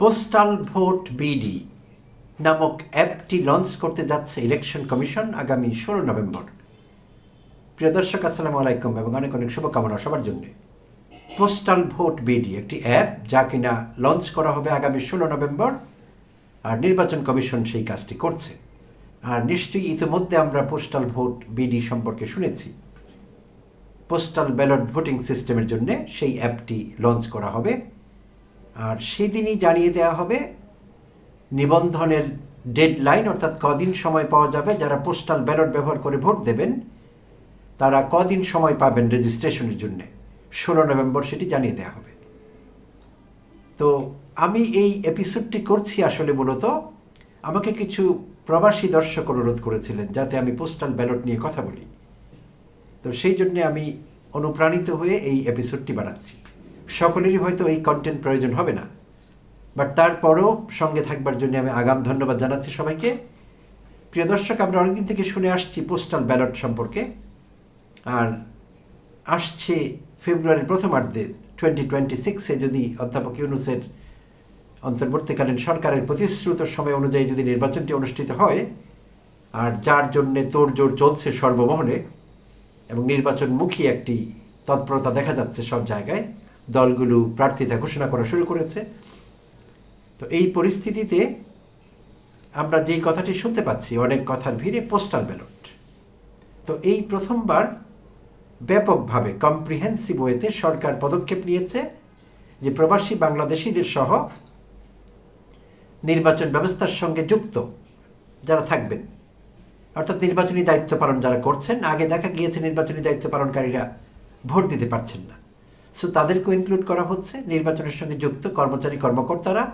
Postal vote BD নামক অ্যাপটি launch করতে যাচ্ছে ইলেকশন কমিশন আগামী ষোলো নভেম্বর। প্রিয় দর্শক, আসসালামু আলাইকুম এবং অনেক অনেক শুভকামনা সবার জন্য। পোস্টাল ভোট বিডি একটি অ্যাপ যা কিনা লঞ্চ করা হবে আগামী ষোলো নভেম্বর আর নির্বাচন কমিশন সেই কাজটি করছে। আর নিশ্চয়ই ইতিমধ্যে আমরা পোস্টাল ভোট বিডি সম্পর্কে শুনেছি। পোস্টাল ব্যালট ভোটিং সিস্টেমের জন্য সেই অ্যাপটি লঞ্চ করা হবে আর সেদিনই জানিয়ে দেওয়া হবে নিবন্ধনের ডেডলাইন অর্থাৎ কদিন সময় পাওয়া যাবে যারা পোস্টাল ব্যালট ব্যবহার করে ভোট দেবেন, তারা কদিন সময় পাবেন রেজিস্ট্রেশনের জন্য। ষোলো নভেম্বর সেটি জানিয়ে দেওয়া হবে। তো আমি এই এপিসোডটি করছি আসলে মূলত। আমাকে কিছু প্রবাসী দর্শক অনুরোধ করেছিলেন যাতে আমি পোস্টাল ব্যালট নিয়ে কথা বলি। তো সেই জন্যে আমি অনুপ্রাণিত হয়ে এই এপিসোডটি বানাচ্ছি। সকলেরই হয়তো এই কন্টেন্ট প্রয়োজন হবে না। বাট তারপরও সঙ্গে থাকবার জন্য আমি আগাম ধন্যবাদ জানাচ্ছি সবাইকে। প্রিয় দর্শক, আমরা অনেকদিন থেকে শুনে আসছি পোস্টাল ব্যালট সম্পর্কে। আর আসছে ফেব্রুয়ারির প্রথমার্ধে টোয়েন্টি টোয়েন্টি সিক্সে যদি অধ্যাপক ইউনুসের অন্তর্বর্তীকালীন সরকারের প্রতিশ্রুত সময় অনুযায়ী যদি নির্বাচনটি অনুষ্ঠিত হয়, আর যার জন্যে তোড়জোড় চলছে সর্বমহলে, এবং নির্বাচনমুখী একটি তৎপরতা দেখা যাচ্ছে সব জায়গায় দলগুলো প্রার্থিতা ঘোষণা করা শুরু করেছে। তো এই পরিস্থিতিতে আমরা যেই কথাটি শুনতে পাচ্ছি, অনেক কথার ভিড়ে পোস্টাল ব্যালট। তো এই প্রথমবার ব্যাপকভাবে কম্প্রিহেন্সিভ ওয়েতে সরকার পদক্ষেপ নিয়েছে যে প্রবাসী বাংলাদেশিদের সহ নির্বাচন ব্যবস্থার সঙ্গে যুক্ত যারা থাকবেন, অর্থাৎ নির্বাচনী দায়িত্ব পালন যারা করছেন, আগে দেখা গিয়েছে নির্বাচনী দায়িত্ব পালনকারীরা ভোট দিতে পারছেন না। সো তাদেরকেও ইনক্লুড করা হচ্ছে। নির্বাচনের সঙ্গে যুক্ত কর্মচারী কর্মকর্তারা,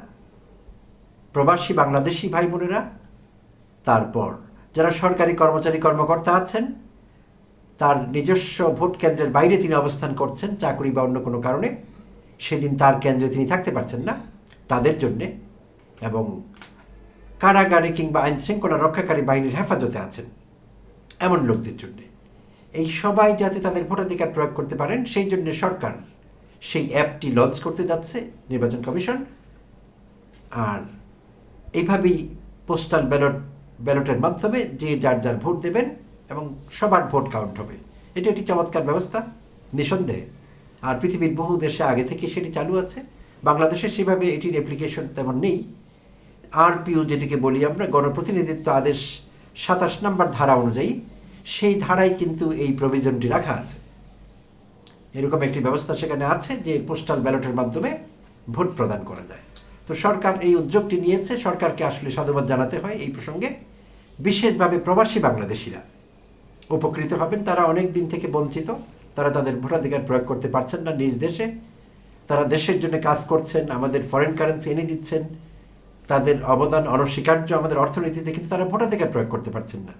প্রবাসী বাংলাদেশি ভাই বোনেরা তারপর যারা সরকারি কর্মচারী কর্মকর্তা আছেন, তার নিজস্ব ভোট কেন্দ্রের বাইরে তিনি অবস্থান করছেন, চাকরি বা অন্য কোনো কারণে। সেদিন তার কেন্দ্রে তিনি থাকতে পারছেন না, তাদের জন্যে। এবং কারাগারে কিংবা আইন শৃঙ্খলা রক্ষাকারী বাহিনীর হেফাজতে আছেন এমন লোকদের জন্যে। এই সবাই যাতে তাদের ভোটাধিকার প্রয়োগ করতে পারেন, সেই জন্য সরকার সেই অ্যাপটি লঞ্চ করতে যাচ্ছে নির্বাচন কমিশন। আর এইভাবেই পোস্টাল ব্যালট ব্যালটের মাধ্যমে যে যার যার ভোট দেবেন এবং সবার ভোট কাউন্ট হবে। এটি একটি চমৎকার ব্যবস্থা, নিঃসন্দেহে। আর পৃথিবীর বহু দেশে আগে থেকে সেটি চালু আছে। বাংলাদেশে সেভাবে এটির অ্যাপ্লিকেশন তেমন নেই। আর আরপিও যেটিকে বলি আমরা, গণপ্রতিনিধিত্ব আদেশ সাতাশ নম্বর ধারা অনুযায়ী, সেই ধারায় কিন্তু এই প্রভিজনটি রাখা আছে। এরকম একটি ব্যবস্থা সেখানে আছে যে পোস্টাল ব্যালটের মাধ্যমে ভোট প্রদান করা যায়। তো সরকার এই উদ্যোগটি নিয়েছে, সরকারকে আসলে সাধুবাদ জানাতে হয় এই প্রসঙ্গে। বিশেষভাবে প্রবাসী বাংলাদেশিরা উপকৃত হবেন। তারা অনেক দিন থেকে বঞ্চিত। তারা তাদের ভোটাধিকার প্রয়োগ করতে পারছেন না নিজ দেশে। তারা দেশের জন্য কাজ করছেন, আমাদের ফরেন কারেন্সি এনে দিচ্ছেন। তাদের অবদান অনস্বীকার্য আমাদের অর্থনীতিতে, কিন্তু তারা ভোটাধিকার প্রয়োগ করতে পারছেন না।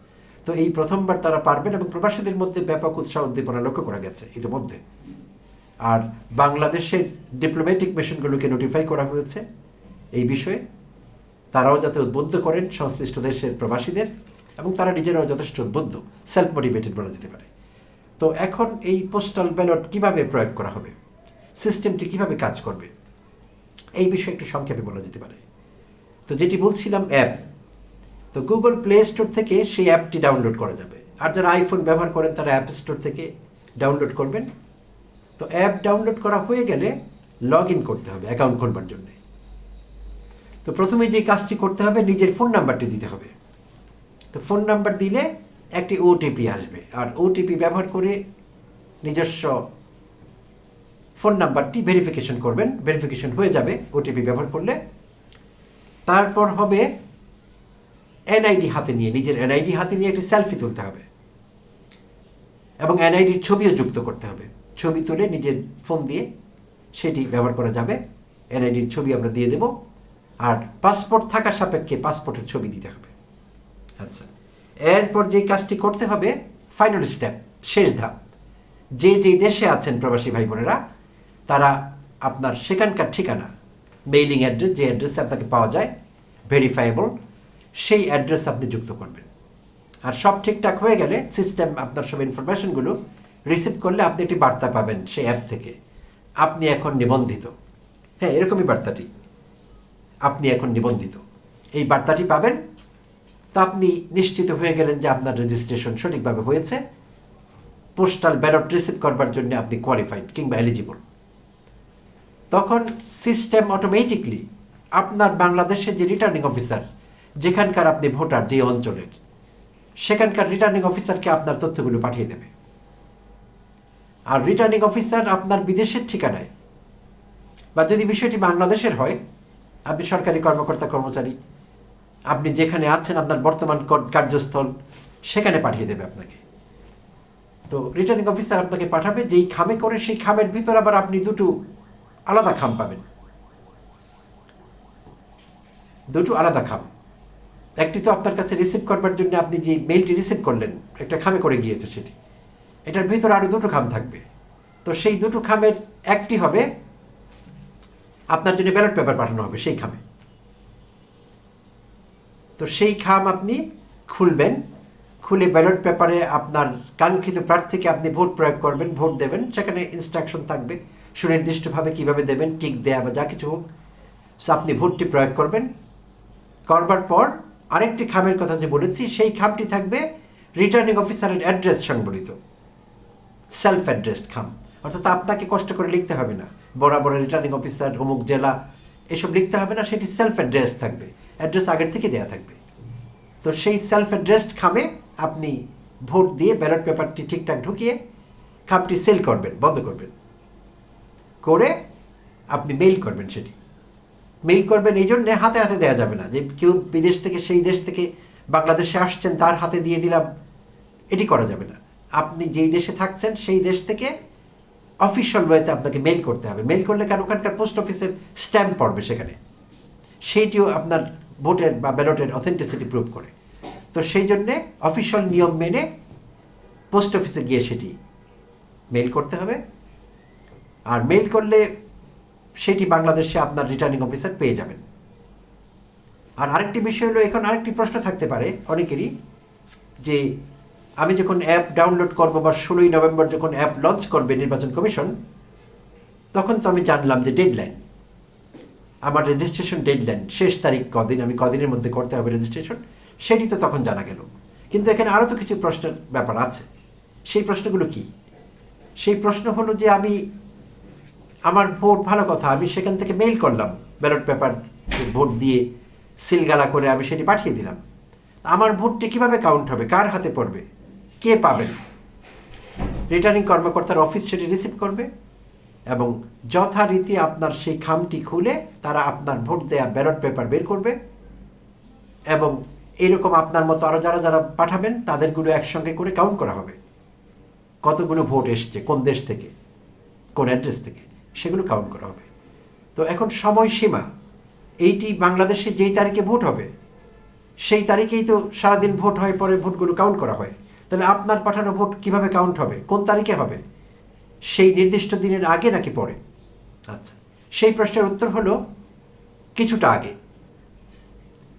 তো এই প্রথমবার তারা পারবেন এবং প্রবাসীদের মধ্যে ব্যাপক উৎসাহ উদ্দীপনা লক্ষ্য করা গেছে ইতিমধ্যে। আর বাংলাদেশের ডিপ্লোম্যাটিক মিশনগুলোকে নোটিফাই করা হয়েছে এই বিষয়ে। তারাও যাতে উদ্বুদ্ধ করেন সংশ্লিষ্ট দেশের প্রবাসীদের এবং তারা নিজেরাও যথেষ্ট উদ্বুদ্ধ সেলফ মোটিভেটেড বলা যেতে পারে। তো এখন এই পোস্টাল ব্যালট কীভাবে প্রয়োগ করা হবে? সিস্টেমটি কীভাবে কাজ করবে? এই বিষয়ে একটু সংক্ষেপে বলা যেতে পারে। তো যেটি বলছিলাম অ্যাপ তো গুগল প্লে স্টোর থেকে সেই অ্যাপটি ডাউনলোড করা যাবে। আর যারা আইফোন ব্যবহার করেন, তারা অ্যাপ স্টোর থেকে ডাউনলোড করবেন। তো অ্যাপ ডাউনলোড করা হয়ে গেলে লগ ইন করতে হবে অ্যাকাউন্ট খুলবার জন্যে। তো প্রথমে যে কাজটি করতে হবে, নিজের ফোন নাম্বারটি দিতে হবে। তো ফোন নাম্বার দিলে একটি ওটিপি আসবে। আর ওটিপি ব্যবহার করে নিজস্ব ফোন নাম্বারটি ভেরিফিকেশন করবেন। ভেরিফিকেশন হয়ে যাবে ওটিপি ব্যবহার করলে। তারপর হবে এনআইডি হাতে নিয়ে, নিজের এনআইডি হাতে নিয়ে একটি সেলফি তুলতে হবে। এবং এনআইডির ছবিও যুক্ত করতে হবে। ছবি তুলে নিজের ফোন দিয়ে সেটি ব্যবহার করা যাবে। এনআইডির ছবি আমরা দিয়ে দেব। আর পাসপোর্ট থাকা সাপেক্ষে পাসপোর্টের ছবি দিতে হবে। আচ্ছা। এরপর যে কাজটি করতে হবে ফাইনাল স্টেপ শেষ ধাপ। যে যে দেশে আছেন প্রবাসী ভাই বোনেরা তারা আপনার সেখানকার ঠিকানা মেইলিং অ্যাড্রেস যে অ্যাড্রেসে আপনাকে পাওয়া যায় ভেরিফাইবল সেই অ্যাড্রেস আপনি যুক্ত করবেন। আর সব ঠিকঠাক হয়ে গেলে সিস্টেম আপনার সব ইনফরমেশনগুলো রিসিভ করলে আপনি একটি বার্তা পাবেন সেই অ্যাপ থেকে। আপনি এখন নিবন্ধিত। হ্যাঁ এরকমই বার্তাটি। আপনি এখন নিবন্ধিত। এই বার্তাটি পাবেন। তো আপনি নিশ্চিত হয়ে গেলেন যে আপনার রেজিস্ট্রেশন সঠিকভাবে হয়েছে। পোস্টাল ব্যালট রিসিভ করবার জন্য আপনি কোয়ালিফাইড কিংবা এলিজিবল তখন সিস্টেম অটোমেটিকলি আপনার বাংলাদেশের যে রিটার্নিং অফিসার যেখানকার আপনি ভোটার যে অঞ্চলের, সেখানকার রিটার্নিং অফিসারকে আপনার তথ্যগুলো পাঠিয়ে দেবে। আর রিটার্নিং অফিসার আপনার বিদেশের ঠিকানায়, বা যদি বিষয়টি বাংলাদেশের হয়, আপনি সরকারি কর্মকর্তা, কর্মচারী, আপনি যেখানে আছেন, আপনার বর্তমান কার্যস্থল, সেখানে পাঠিয়ে দেবে আপনাকে। তো রিটার্নিং অফিসার আপনাকে পাঠাবে, যেই খামে করে, সেই খামের ভিতর আবার আপনি দুটো আলাদা খাম পাবেন। দুটো আলাদা খাম। একটি তো আপনার কাছে রিসিভ করবার জন্য আপনি যে মেইলটি রিসিভ করলেন, একটা খামে করে গিয়েছে সেটি। এটার ভিতরে আরও দুটো খাম থাকবে। তো সেই দুটো খামের একটি হবে, আপনার জন্য ব্যালট পেপার পাঠানো হবে সেই খামে। তো সেই খাম আপনি খুলবেন, খুলে ব্যালট পেপারে আপনার কাঙ্ক্ষিত প্রার্থীকে আপনি ভোট প্রয়োগ করবেন, ভোট দেবেন। সেখানে ইনস্ট্রাকশন থাকবে, সুনির্দিষ্টভাবে কীভাবে দেবেন টিক দেয়া বা যা কিছু হোক। আপনি ভোটটি প্রয়োগ করবেন। করবার পর আরেকটি খামের কথা যে বলেছি, সেই খামটি থাকবে রিটার্নিং অফিসারের অ্যাড্রেস সংবলিত। সেলফ অ্যাড্রেসড খাম। অর্থাৎ আপনাকে কষ্ট করে লিখতে হবে না। বরাবর রিটার্নিং অফিসার অমুক জেলা, এসব লিখতে হবে না, সেটি সেলফ অ্যাড্রেস থাকবে। অ্যাড্রেস আগের থেকে দেওয়া থাকবে। তো সেই সেলফ অ্যাড্রেসড খামে আপনি ভোট দিয়ে ব্যালট পেপারটি ঠিকঠাক ঢুকিয়ে খামটি সেল করবেন, বন্ধ করবেন। করে আপনি মেইল করবেন সেটি। মেইল করবেন, এই জন্যে হাতে হাতে দেওয়া যাবে না যে কেউ বিদেশ থেকে, সেই দেশ থেকে বাংলাদেশে আসছেন, তার হাতে দিয়ে দিলাম, এটি করা যাবে না। আপনি যেই দেশে থাকছেন, সেই দেশ থেকে অফিসিয়াল ওয়েতে আপনাকে মেল করতে হবে। মেল করলে কেন? ওখানকার পোস্ট অফিসের স্ট্যাম্প পড়বে সেখানে। সেইটিও আপনার ভোটের বা ব্যালটের অথেন্টিসিটি প্রুভ করে। তো সেই জন্যে অফিসিয়াল নিয়ম মেনে পোস্ট অফিসে গিয়ে সেটি মেল করতে হবে। আর মেল করলে সেটি বাংলাদেশে আপনার রিটার্নিং অফিসার পেয়ে যাবেন। আর আরেকটি বিষয় হলো, এখন আরেকটি প্রশ্ন থাকতে পারে অনেকেরই, যে আমি যখন অ্যাপ ডাউনলোড করব বা ষোলোই নভেম্বর যখন অ্যাপ লঞ্চ করবে নির্বাচন কমিশন, তখন তো আমি জানলাম যে ডেডলাইন আমার রেজিস্ট্রেশন ডেডলাইন শেষ তারিখ কদিন, আমি কদিনের মধ্যে করতে হবে রেজিস্ট্রেশন সেটি তো তখন জানা গেল। কিন্তু এখানে আরও তো কিছু প্রশ্নের ব্যাপার আছে। সেই প্রশ্নগুলো কি? সেই প্রশ্ন হলো যে আমি আমার ভোট ভালো কথা, আমি সেখান থেকে মেইল করলাম ব্যালট পেপার ভোট দিয়ে সিলগালা করে আমি সেটি পাঠিয়ে দিলাম। আমার ভোটটি কীভাবে কাউন্ট হবে? কার হাতে পড়বে? কে পাবেন রিটার্নিং কর্মকর্তার অফিস সেটি রিসিভ করবে এবং যথারীতি আপনার সেই খামটি খুলে তারা আপনার ভোট দেয়া ব্যালট পেপার বের করবে এবং এরকম আপনার মতো আরও যারা যারা পাঠাবেন, তাদেরগুলো একসঙ্গে করে কাউন্ট করা হবে। কতগুলো ভোট এসছে? কোন দেশ থেকে? কোন অ্যাড্রেস থেকে? সেগুলো কাউন্ট করা হবে। তো এখন সময়সীমা, এইটি বাংলাদেশে যেই তারিখে ভোট হবে, সেই তারিখেই তো সারাদিন ভোট হয়, পরে ভোটগুলো কাউন্ট করা হয়। তাহলে আপনার পাঠানো ভোট কীভাবে কাউন্ট হবে? কোন তারিখে হবে? সেই নির্দিষ্ট দিনের আগে নাকি পরে? আচ্ছা সেই প্রশ্নের উত্তর হলো কিছুটা আগে।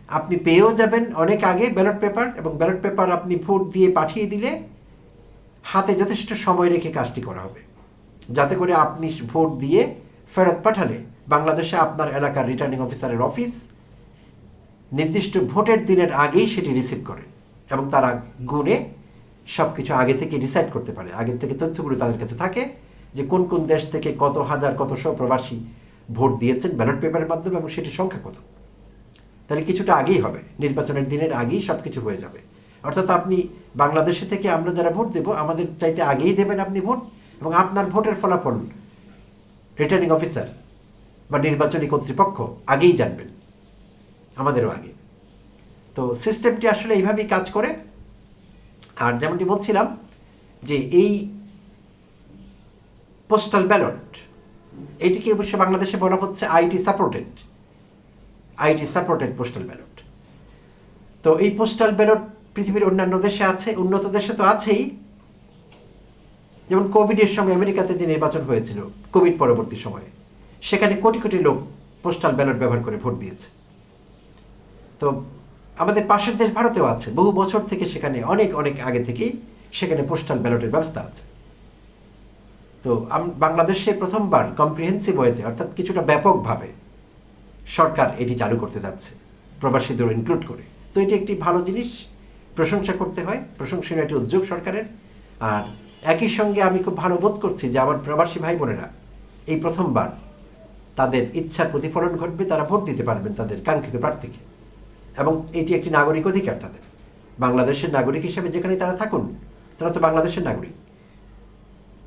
আপনি পেয়েও যাবেন অনেক আগে ব্যালট পেপার এবং ব্যালট পেপার আপনি ভোট দিয়ে পাঠিয়ে দিলে হাতে যথেষ্ট সময় রেখে কাজটি করা হবে। যাতে করে আপনি ভোট দিয়ে ফেরত পাঠালে বাংলাদেশে আপনার এলাকার রিটার্নিং অফিসারের অফিস নির্দিষ্ট ভোটের দিনের আগেই সেটি রিসিভ করে এবং তারা গুণে সব কিছু আগে থেকে ডিসাইড করতে পারে। আগের থেকে তথ্যগুলো তাদের কাছে থাকে যে কোন কোন দেশ থেকে কত হাজার, কত শো প্রবাসী ভোট দিয়েছেন ব্যালট পেপারের মাধ্যমে এবং সেটির সংখ্যা কত। তাহলে কিছুটা আগেই হবে। নির্বাচনের দিনের আগেই সব কিছু হয়ে যাবে। অর্থাৎ আপনি বাংলাদেশে থেকে আমরা যারা ভোট দেব, আমাদের চাইতে আগেই দেবেন আপনি ভোট। এবং আপনার ভোটের ফলাফল রিটার্নিং অফিসার বা নির্বাচনী কর্তৃপক্ষ আগেই জানবেন। আমাদেরও আগে। তো সিস্টেমটি আসলে এইভাবেই কাজ করে। আর যেমনটি বলছিলাম যে এই পোস্টাল ব্যালট এটিকে অবশ্য বাংলাদেশে বলা হচ্ছে IT supported IT supported postal ballot তো এই পোস্টাল ব্যালট পৃথিবীর অন্যান্য দেশে আছে, উন্নত দেশে তো আছেই। যেমন কোভিডের সময় আমেরিকাতে যে নির্বাচন হয়েছিল কোভিড পরবর্তী সময়ে, সেখানে কোটি কোটি লোক পোস্টাল ব্যালট ব্যবহার করে ভোট দিয়েছে। তো আমাদের পাশের দেশ ভারতেও আছে। বহু বছর থেকে সেখানে, অনেক অনেক আগে থেকেই সেখানে পোস্টাল ব্যালটের ব্যবস্থা আছে। তো বাংলাদেশে প্রথমবার কম্প্রিহেন্সিভ ওয়েতে অর্থাৎ কিছুটা ব্যাপকভাবে সরকার এটি চালু করতে যাচ্ছে, প্রবাসীদের ইনক্লুড করে। তো এটি একটি ভালো জিনিস, প্রশংসা করতে হয়, প্রশংসনীয় একটি উদ্যোগ সরকারের। আর একই সঙ্গে আমি খুব ভালো বোধ করছি যে আমার প্রবাসী ভাই বোনেরা এই প্রথমবার তাদের ইচ্ছার প্রতিফলন ঘটবে, তারা ভোট দিতে পারবেন তাদের কাঙ্ক্ষিত প্রার্থীকে। এবং এটি একটি নাগরিক অধিকার তাদের। বাংলাদেশের নাগরিক হিসেবে যেখানে তারা থাকুন, তারা তো বাংলাদেশের নাগরিক।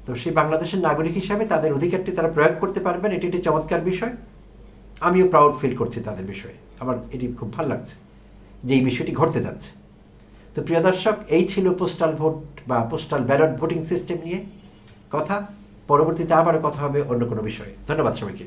তো সেই বাংলাদেশের নাগরিক হিসাবে তাদের অধিকারটি তারা প্রয়োগ করতে পারবেন, এটি একটি চমৎকার বিষয়। আমিও প্রাউড ফিল করছি তাদের বিষয়ে। আমার এটি খুব ভালো লাগছে যে এই বিষয়টি ঘটতে যাচ্ছে। তো প্রিয় দর্শক, এই ছিল পোস্টাল ভোট বা পোস্টাল ব্যালট ভোটিং সিস্টেম নিয়ে কথা। পরবর্তীতে আবার কথা হবে অন্য কোনো বিষয়ে। ধন্যবাদ সবাইকে।